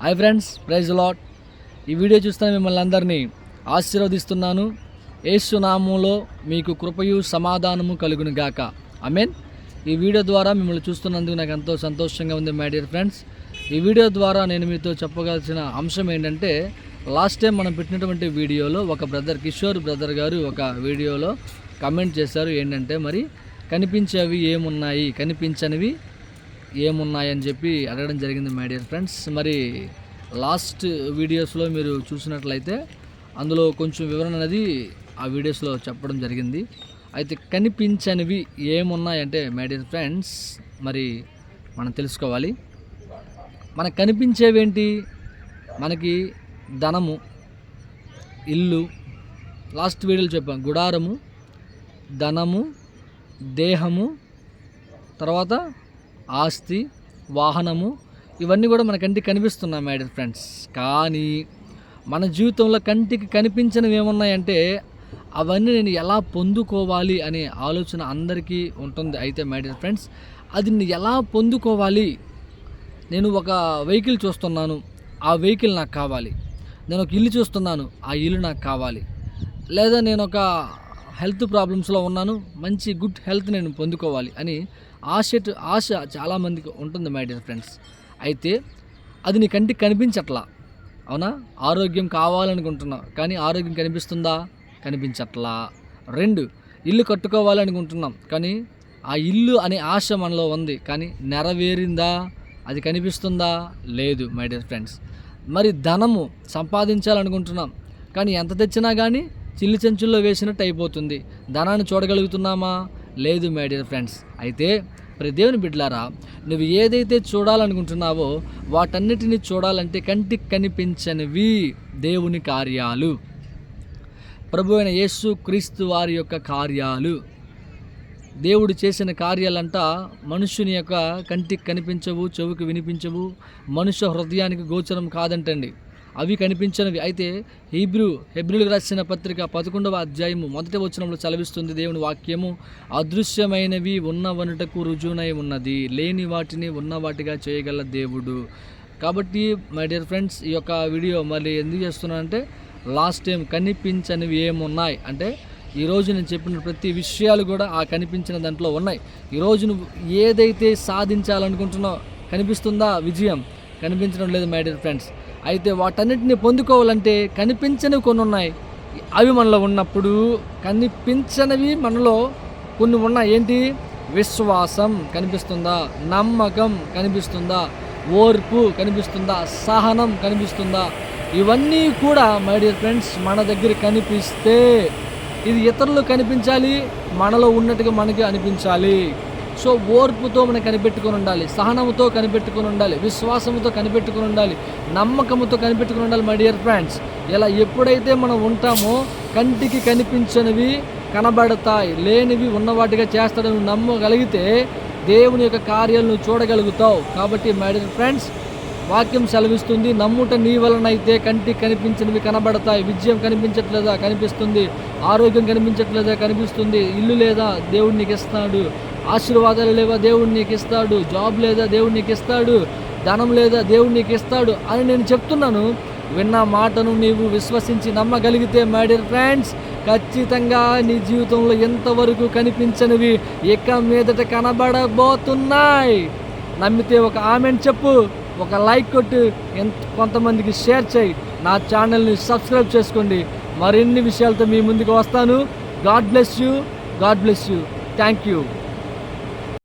Hi friends praise lord ఈ video చూస్తున్న మిమ్మల్ని అందరినీ ఆశీర్వదిస్తున్నాను. ఏసునామంలో మీకు కృపయు సమాధానము కలుగును గాక. ఐ మీన్ ఈ వీడియో ద్వారా మిమ్మల్ని చూస్తున్నందుకు నాకు ఎంతో సంతోషంగా ఉంది మై డియర్ ఫ్రెండ్స్ ఈ వీడియో ద్వారా నేను మీతో చెప్పగలిసిన అంశం ఏంటంటే లాస్ట్ టైం మనం పెట్టినటువంటి వీడియోలో ఒక బ్రదర్ కిషోర్ బ్రదర్ గారు ఒక వీడియోలో కమెంట్ చేశారు. ఏంటంటే మరి కనిపించేవి ఏమున్నాయి? కనిపించనివి ఏమున్నాయని చెప్పి అడగడం జరిగింది మై డియర్ ఫ్రెండ్స్ మరి లాస్ట్ వీడియోస్లో మీరు చూసినట్లయితే అందులో కొంచెం వివరణ అనేది ఆ వీడియోస్లో చెప్పడం జరిగింది. అయితే కనిపించనివి ఏమున్నాయంటే మై డియర్ ఫ్రెండ్స్ మరి మనం తెలుసుకోవాలి. మనకు కనిపించేవేంటి? మనకి ధనము ఇల్లు లాస్ట్ వీడియోలో చెప్పాం గుడారము ధనము దేహము తర్వాత ఆస్తి వాహనము ఇవన్నీ కూడా మన కంటికి కనిపిస్తున్నాయి మై డియర్ ఫ్రెండ్స్ కానీ మన జీవితంలో కంటికి కనిపించినవి ఏమున్నాయంటే అవన్నీ నేను ఎలా పొందుకోవాలి అనే ఆలోచన అందరికీ ఉంటుంది. అయితే మై డియర్ ఫ్రెండ్స్ అది నేను ఎలా పొందుకోవాలి? నేను ఒక వెహికల్ చూస్తున్నాను. ఆ వెహికల్ నాకు కావాలి. నేను ఒక ఇల్లు చూస్తున్నాను. ఆ ఇల్లు నాకు కావాలి. లేదా నేను ఒక హెల్త్ ప్రాబ్లమ్స్లో ఉన్నాను. మంచి గుడ్ హెల్త్ నేను పొందుకోవాలి అని ఆశ ఆశ చాలామందికి ఉంటుంది మై డియర్ ఫ్రెండ్స్ అయితే అది నీ కంటికి కనిపించట్లా. అవునా? ఆరోగ్యం కావాలనుకుంటున్నావు కానీ ఆరోగ్యం కనిపిస్తుందా? కనిపించట్లా. రెండు ఇల్లు కట్టుకోవాలనుకుంటున్నాం. కానీ ఆ ఇల్లు అనే ఆశ మనలో ఉంది. కానీ నెరవేరిందా? అది కనిపిస్తుందా? లేదు మై డియర్ ఫ్రెండ్స్ మరి ధనము సంపాదించాలనుకుంటున్నాం. కానీ ఎంత తెచ్చినా కానీ చిల్లి చెంచుల్లో వేసినట్టు అయిపోతుంది. ధనాన్ని చూడగలుగుతున్నామా? లేదు మై డియర్ ఫ్రెండ్స్ అయితే ప్రదేవుని దేవుని బిడ్డలారా నువ్వు ఏదైతే చూడాలనుకుంటున్నావో వాటన్నిటిని చూడాలంటే కంటికి కనిపించనివి దేవుని కార్యాలు. ప్రభు అయిన యేసు క్రీస్తు వారి యొక్క కార్యాలు. దేవుడు చేసిన కార్యాలంట మనుషుని యొక్క కంటికి కనిపించవు చెవుకి వినిపించవు మనుష్య హృదయానికి గోచరం కాదంటండి. అవి కనిపించినవి. అయితే హీబ్రూ హెబ్రిల్ రాసిన పత్రిక పదకొండవ అధ్యాయము మొదటి వచనంలో చలవిస్తుంది దేవుని వాక్యము అదృశ్యమైనవి ఉన్నవనుటకు రుజువునై ఉన్నది లేని వాటిని ఉన్న వాటిగా చేయగల దేవుడు. కాబట్టి మై డియర్ ఫ్రెండ్స్ ఈ యొక్క వీడియో మళ్ళీ ఎందుకు చేస్తున్నానంటే లాస్ట్ టైం కనిపించనివి ఏమున్నాయి? అంటే ఈరోజు నేను చెప్పిన ప్రతి విషయాలు కూడా ఆ కనిపించిన దాంట్లో ఉన్నాయి. ఈరోజు నువ్వు ఏదైతే సాధించాలనుకుంటున్నావు కనిపిస్తుందా విజయం? కనిపించడం లేదు మై డియర్ ఫ్రెండ్స్ అయితే వాటన్నిటిని పొందుకోవాలంటే కనిపించనివి కొన్ని ఉన్నాయి. అవి మనలో ఉన్నప్పుడు కనిపించనివి మనలో కొన్ని ఉన్నాయి. ఏంటి? విశ్వాసం కనిపిస్తుందా? నమ్మకం కనిపిస్తుందా? ఓర్పు కనిపిస్తుందా? సహనం కనిపిస్తుందా? ఇవన్నీ కూడా మై డియర్ ఫ్రెండ్స్ మన దగ్గర కనిపిస్తే ఇది ఇతరులు కనిపించాలి మనలో ఉన్నట్టుగా మనకి అనిపించాలి. సో ఓర్పుతో మనం కనిపెట్టుకొని ఉండాలి సహనంతో కనిపెట్టుకొని ఉండాలి విశ్వాసంతో కనిపెట్టుకొని ఉండాలి నమ్మకంతో కనిపెట్టుకొని ఉండాలి మై డియర్ ఫ్రెండ్స్ ఇలా ఎప్పుడైతే మనం ఉంటామో కంటికి కనిపించనివి కనబడతాయి లేనివి ఉన్నవాటిగా చేస్తాడని నమ్మగలిగితే దేవుని యొక్క కార్యాలను చూడగలుగుతావు. కాబట్టి మై డియర్ ఫ్రెండ్స్ వాక్యం సెలవిస్తుంది. నమ్ముట నీ వలనైతే కంటికి కనిపించినవి కనబడతాయి. విజయం కనిపించట్లేదా? కనిపిస్తుంది. ఆరోగ్యం కనిపించట్లేదా? కనిపిస్తుంది. ఇల్లు లేదా? దేవుడు నీకు ఇస్తాడు ఆశీర్వాదాలు లేవా? దేవుడు నీకు ఇస్తాడు జాబ్ లేదా? దేవుడు నీకు ఇస్తాడు ధనం లేదా? దేవుడు నీకు ఇస్తాడు అని నేను చెప్తున్నాను. విన్న మాటను నీవు విశ్వసించి నమ్మగలిగితే మై డియర్ ఫ్రెండ్స్ ఖచ్చితంగా నీ జీవితంలో ఎంతవరకు కనిపించనివి ఇక మీదట కనబడబోతున్నాయి. నమ్మితే ఒక ఆమెను చెప్పు. ఒక లైక్ కొట్టు ఎంత కొంతమందికి షేర్ చేయి. నా ఛానల్ని సబ్స్క్రైబ్ చేసుకోండి. మరిన్ని విషయాలతో మీ ముందుకు వస్తాను. God bless you. God bless you. Thank you.